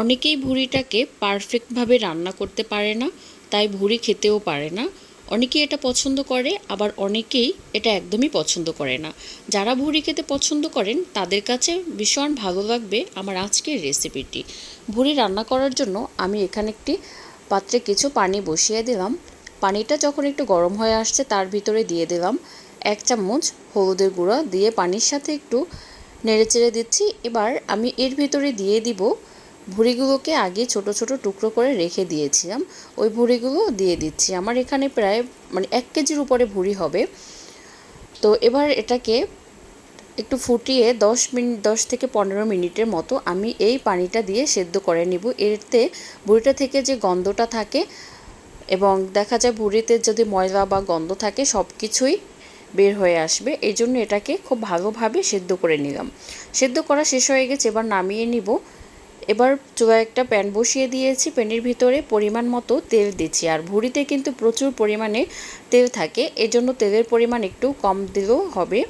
অনেকেই ভুড়িটাকে পারফেক্টভাবে রান্না করতে পারে না, তাই ভুড়ি খেতেও পারে না। অনেকেই এটা পছন্দ করে, আবার অনেকেই এটা একদমই পছন্দ করে না। যারা ভুড়ি খেতে পছন্দ করেন, তাদের কাছে ভীষণ ভালো লাগবে আমার আজকের রেসিপিটি ভুড়ি রান্না করার জন্য আমি এখানে একটি পাত্রে কিছু পানি বসিয়ে দিলাম। পানিটা যখন একটু গরম হয়ে আসছে, তার ভিতরে দিয়ে দিলাম এক চামচ হলুদের গুঁড়া দিয়ে পানির সাথে একটু নেড়েচেড়ে দিচ্ছি। এবার আমি এর ভিতরে দিয়ে দিব ভুড়িগুলোকে আগে ছোট ছোট টুকরো করে রেখে দিয়েছিলাম। ওই ভুড়িগুলো দিয়ে দিচ্ছি। আমার এখানে প্রায় মানে এক কেজির উপরে ভুড়ি হবে। তো এবার এটাকে একটু ফুটিয়ে দশ মিনিট দশ থেকে পনেরো মিনিটের মতো আমি এই পানিটা দিয়ে সেদ্ধ করে নিব। এতে ভুড়িটা থেকে যে গন্ধটা থাকে এবং দেখা যায় ভুড়িতে যদি ময়লা বা গন্ধ থাকে সব কিছুই বের হয়ে আসবে। এই জন্য এটাকে খুব ভালোভাবে সেদ্ধ করে নিলাম। সেদ্ধ করা শেষ হয়ে গেছে। এবার নামিয়ে নিব। এবার চুলায় একটা প্যান বসিয়ে দিয়েছি প্যানের ভিতরে পরিমাণ মতো তেল দিচ্ছি। আর ভুড়িতে কিন্তু প্রচুর পরিমাণে তেল থাকে, এজন্য তেলের পরিমাণ একটু কম দিলেও হবে।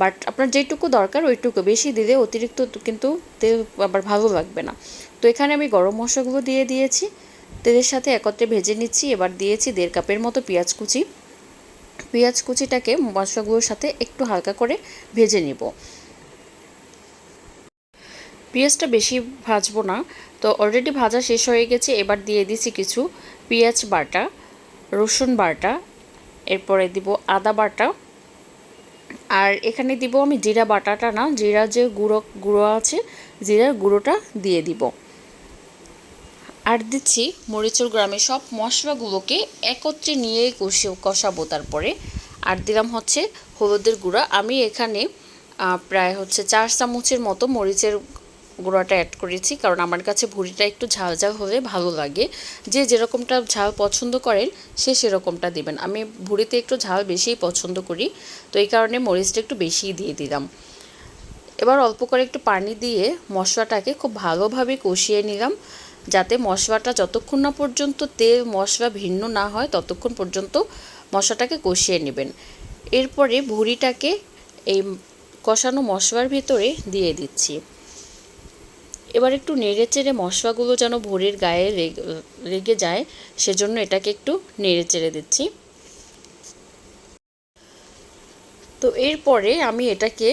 বাট আপনার যেটুকু দরকার ওইটুকু, বেশি দিলে অতিরিক্ত কিন্তু তেল আবার ভালো লাগবে না। তো এখানে আমি গরম মশলাগুলো দিয়ে দিয়েছি, তেলের সাথে একত্রে ভেজে নিচ্ছি। এবার দিয়েছি দেড় কাপের মতো পেঁয়াজ কুচি। পেঁয়াজ কুচিটাকে মশলাগুলোর সাথে একটু হালকা করে ভেজে নিব। পেঁয়াজটা বেশি ভাজবো না। তো অলরেডি ভাজা শেষ হয়ে গেছে, এবার দিয়ে দিছি কিছু পেঁয়াজ বাটা, রসুন বাটা, এরপরে দিব আদা বাটা। আর এখানে দিব আমি জিরা বাটাটা না, জিরা যে গুঁড়ো গুঁড়ো আছে, জিরার গুঁড়োটা দিয়ে দিব। আর দিচ্ছি মরিচুর গ্রামে সব মশলাগুলোকে একত্রে নিয়ে কষে, কষাবো তারপরে। আর দিলাম হচ্ছে হলুদের গুঁড়া। আমি এখানে প্রায় হচ্ছে চার চামচের মতো মরিচের গুঁড়াটা অ্যাড করেছি, কারণ আমার কাছে ভুড়িটা একটু ঝাল ঝাল হলে ভালো লাগে। যে যেরকমটা ঝাল পছন্দ করেন, সে সেরকমটা দিবেন। আমি ভুড়িতে একটু ঝাল বেশিই পছন্দ করি, তো এই কারণে মরিচটা একটু বেশিই দিয়ে দিলাম। এবার অল্প করে একটু পানি দিয়ে মশলাটাকে খুব ভালোভাবে কষিয়ে নিলাম, যাতে মশলাটা যতক্ষণ না পর্যন্ত তেল মশলা ভিন্ন না হয়, ততক্ষণ পর্যন্ত মশলাটাকে কষিয়ে নেবেন। এরপরে ভুড়িটাকে এই কষানো মশলার ভিতরে দিয়ে দিচ্ছি। এবার একটু নেড়ে চেড়ে মশলাগুলো যেন ভুড়ির গায়ে লেগে যায়, সেজন্য এটাকে একটু নেড়ে চেড়ে দিচ্ছি। তো এরপরে আমি এটাকে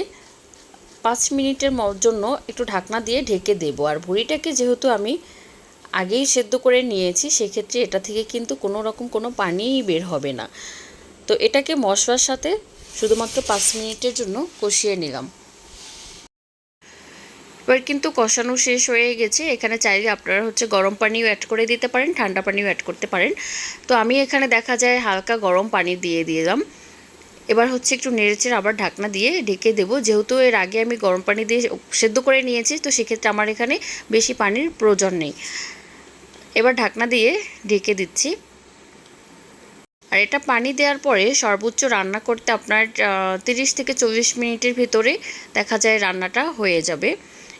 পাঁচ মিনিটের জন্য একটু ঢাকনা দিয়ে ঢেকে দেবো। আর ভুড়িটাকে যেহেতু আমি আগেই সেদ্ধ করে নিয়েছি, সেক্ষেত্রে এটা থেকে কিন্তু কোনো রকম কোনো পানিই বের হবে না। তো এটাকে মশলার সাথে শুধুমাত্র পাঁচ মিনিটের জন্য কষিয়ে নিলাম। এবার কিন্তু কষানো শেষ হয়ে গেছে। এখানে চাইলে আপনারা হচ্ছে গরম পানিও অ্যাড করে দিতে পারেন, ঠান্ডা পানিও অ্যাড করতে পারেন। তো আমি এখানে দেখা যায় হালকা গরম পানি দিয়ে দিলাম। এবার হচ্ছে একটু নেড়েচেড়ে আবার ঢাকনা দিয়ে ঢেকে দেবো। যেহেতু এর আগে আমি গরম পানি দিয়ে সেদ্ধ করে নিয়েছি, তো সেক্ষেত্রে আমার এখানে বেশি পানির প্রয়োজন নেই। এবার ঢাকনা দিয়ে ঢেকে দিচ্ছি। আর এটা পানি দেওয়ার পরে সর্বোচ্চ রান্না করতে আপনার তিরিশ থেকে চল্লিশ মিনিটের ভিতরে দেখা যায় রান্নাটা হয়ে যাবে।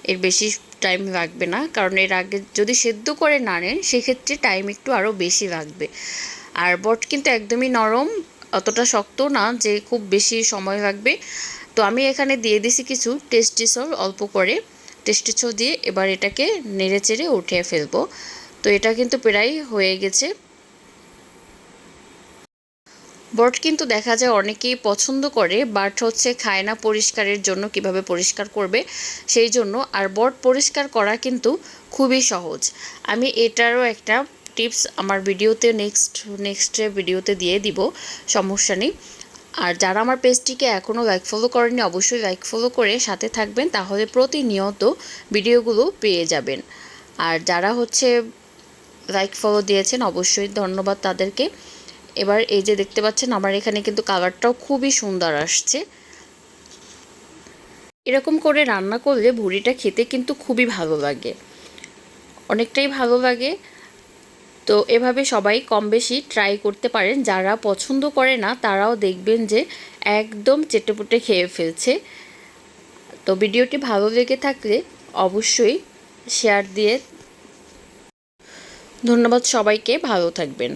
এর বেশি টাইম লাগবে না। কারণ এর আগে যদি সেদ্ধ করে না নেন, সেক্ষেত্রে টাইম একটু আরও বেশি লাগবে। আর বট কিন্তু একদমই নরম, অতটা শক্ত না, যে খুব বেশি সময় লাগবে। তো আমি এখানে দিয়ে দিছি কিছু টেস্টি সল অল্প করে টেস্টি সল দিয়ে এবার এটাকে নেড়ে চেড়ে উঠিয়ে ফেলব। তো এটা কিন্তু প্রায় হয়ে গেছে। বট কিন্তু দেখা যায় অনেকেই পছন্দ করে বাট হচ্ছে খায় না পরিষ্কারের জন্য কীভাবে পরিষ্কার করবে সেই জন্য। আর বট পরিষ্কার করা কিন্তু খুবই সহজ। আমি এটারও একটা টিপস আমার ভিডিওতে নেক্সট নেক্সট ভিডিওতে দিয়ে দিব, সমস্যা নেই। আর যারা আমার পেজটিকে এখনও লাইক ফলো করেনি অবশ্যই লাইক ফলো করে সাথে থাকবেন, তাহলে প্রতিনিয়ত ভিডিওগুলো পেয়ে যাবেন। আর যারা হচ্ছে লাইক ফলো দিয়েছেন, অবশ্যই ধন্যবাদ তাদেরকে। এবার এই যে দেখতে পাচ্ছেন, আমার এখানে কিন্তু কালারটাও খুবই সুন্দর আসছে। এরকম করে রান্না করলে ভুড়িটা খেতে কিন্তু খুবই ভালো লাগে। অনেকটাই ভালো লাগে। তো এভাবে সবাই কম বেশি ট্রাই করতে পারেন। যারা পছন্দ করে না, তারাও দেখবেন যে একদম চেটেপুটে খেয়ে ফেলছে। তো ভিডিওটি ভালো লেগে থাকলে অবশ্যই শেয়ার দিয়ে ধন্যবাদ সবাইকে। ভালো থাকবেন।